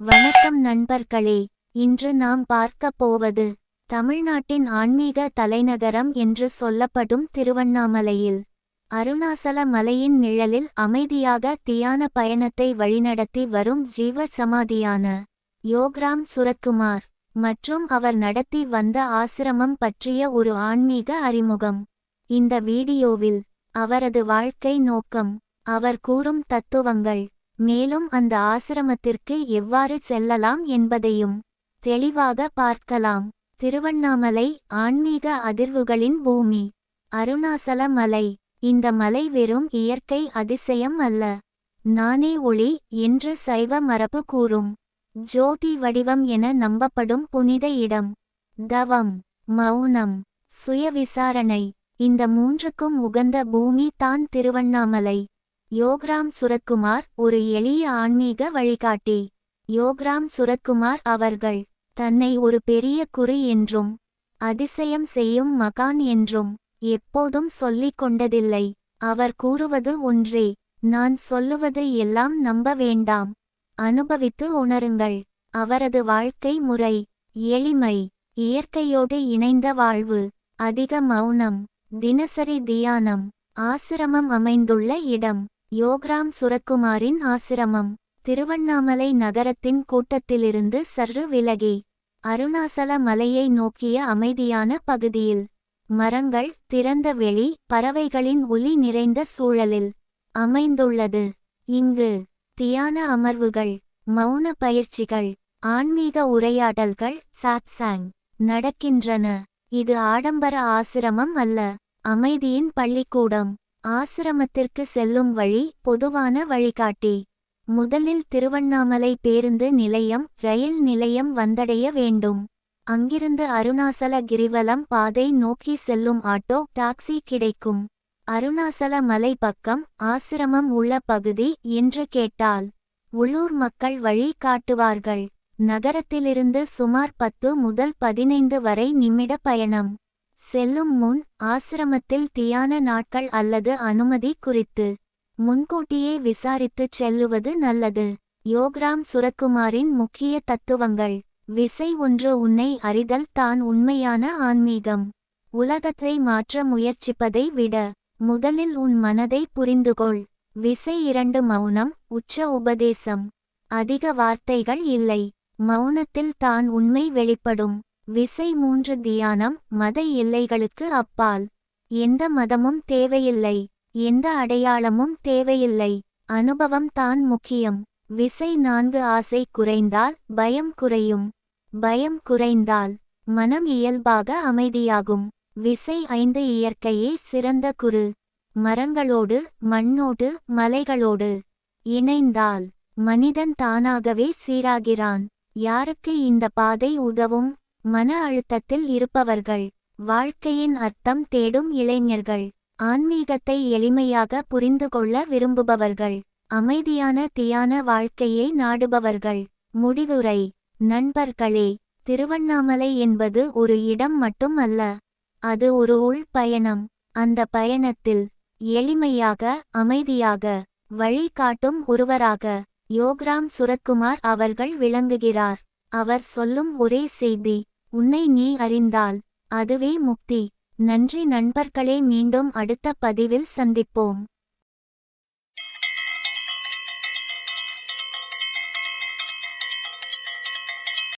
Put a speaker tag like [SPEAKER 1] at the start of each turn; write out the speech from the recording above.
[SPEAKER 1] வணக்கம் நண்பர்களே இன்று நாம் பார்க்கப் போவது தமிழ்நாட்டின் ஆன்மீக தலைநகரம் என்று சொல்லப்படும் திருவண்ணாமலையில். அருணாசல மலையின் நிழலில் அமைதியாக தியான பயணத்தை வழிநடத்தி வரும் ஜீவ சமாதியான யோக்ராம் சுரத்குமார் மற்றும் அவர் நடத்தி வந்த ஆசிரமம் பற்றிய ஒரு ஆன்மீக அறிமுகம். இந்த வீடியோவில் அவரது வாழ்க்கை நோக்கம் அவர் கூறும் தத்துவங்கள் மேலும் அந்த ஆசிரமத்திற்கு எவ்வாறு செல்லலாம் என்பதையும் தெளிவாக பார்க்கலாம். திருவண்ணாமலை ஆன்மீக அதிர்வுகளின் பூமி. அருணாசல மலை. இந்த மலை வெறும் இயற்கை அதிசயம் அல்ல. நானே ஒளி என்று சைவ மரபு கூறும். ஜோதி வடிவம் என நம்பப்படும் புனித இடம். தவம் மௌனம் சுய விசாரணை இந்த மூன்றுக்கும் உகந்த பூமி தான் திருவண்ணாமலை. யோக்ராம் சுரத்குமார் ஒரு எளிய ஆன்மீக வழிகாட்டி. யோக்ராம் சுரத்குமார் அவர்கள் தன்னை ஒரு பெரிய குறி என்றும் அதிசயம் செய்யும் மகான் என்றும் எப்போதும் சொல்லிக் கொண்டதில்லை. அவர் கூறுவது ஒன்றே நான் சொல்லுவது எல்லாம் நம்ப வேண்டாம். அனுபவித்து உணருங்கள். அவரது வாழ்க்கை முறை எளிமை இயற்கையோடு இணைந்த வாழ்வு அதிக மௌனம் தினசரி தியானம் ஆசிரமம் அமைந்துள்ள இடம். யோக்ராம் சுரக்குமாரின் ஆசிரமம். திருவண்ணாமலை நகரத்தின் கூட்டத்திலிருந்து சற்று விலகி அருணாசல மலையை நோக்கிய அமைதியான பகுதியில் மரங்கள் திறந்த வெளி பறவைகளின் ஒலி நிறைந்த சூழலில் அமைந்துள்ளது. இங்கு தியான அமர்வுகள் மௌன பயிற்சிகள் ஆன்மீக உரையாடல்கள் சாட்சாங் நடக்கின்றன. இது ஆடம்பர ஆசிரமம் அல்ல அமைதியின் பள்ளிக்கூடம். ஆசிரமத்திற்கு செல்லும் வழி பொதுவான வழிகாட்டி. முதலில் திருவண்ணாமலை பேருந்து நிலையம் ரயில் நிலையம் வந்தடைய வேண்டும். அங்கிருந்து அருணாசல கிரிவலம் பாதை நோக்கி செல்லும் ஆட்டோ டாக்ஸி கிடைக்கும். அருணாசல மலை பக்கம் ஆசிரமம் உள்ள பகுதி என்று கேட்டால் உள்ளூர் மக்கள் வழி காட்டுவார்கள். நகரத்திலிருந்து சுமார் பத்து முதல் பதினைந்து வரை நிமிட பயணம். செல்லும் முன் ஆசிரமத்தில் தியான நாட்கள் அல்லது அனுமதி குறித்து முன்கூட்டியே விசாரித்துச் செல்லுவது நல்லது. யோக்ராம் சுரக்குமாரின் முக்கிய தத்துவங்கள். விசை ஒன்று உன்னை அறிதல் தான் உண்மையான ஆன்மீகம். உலகத்தை மாற்ற முயற்சிப்பதை விட முதலில் உன் மனதை புரிந்துகொள். விசை இரண்டு மௌனம் உச்ச உபதேசம். அதிக வார்த்தைகள் இல்லை. மௌனத்தில் தான் உண்மை வெளிப்படும். விசை மூன்று தியானம் மத எல்லைகளுக்கு அப்பால். எந்த மதமும் தேவையில்லை. எந்த அடையாளமும் தேவையில்லை. அனுபவம் தான் முக்கியம். விசை நான்கு ஆசை குறைந்தால் பயம் குறையும். பயம் குறைந்தால் மனம் இயல்பாக அமைதியாகும். விசை ஐந்து இயற்கையே சிறந்த குரு மரங்களோடு மண்ணோடு மலைகளோடு. இணைந்தால் மனிதன் தானாகவே சீராகிறான். யாருக்கு இந்த பாதை உதவும்? மன அழுத்தத்தில் இருப்பவர்கள். வாழ்க்கையின் அர்த்தம் தேடும் இளைஞர்கள். ஆன்மீகத்தை எளிமையாக புரிந்து கொள்ள விரும்புபவர்கள். அமைதியான தியான வாழ்க்கையை நாடுபவர்கள். முடிவுரை. நண்பர்களே திருவண்ணாமலை என்பது ஒரு இடம் மட்டும் அல்ல. அது ஒரு உள் பயணம். அந்த பயணத்தில் எளிமையாக அமைதியாக வழி காட்டும் ஒருவராக யோக்ராம் சுரத்குமார் அவர்கள் விளங்குகிறார். அவர் சொல்லும் ஒரே செய்தி உன்னை நீ அறிந்தால் அதுவே முக்தி. நன்றி நண்பர்களே மீண்டும் அடுத்த பதிவில் சந்திப்போம்.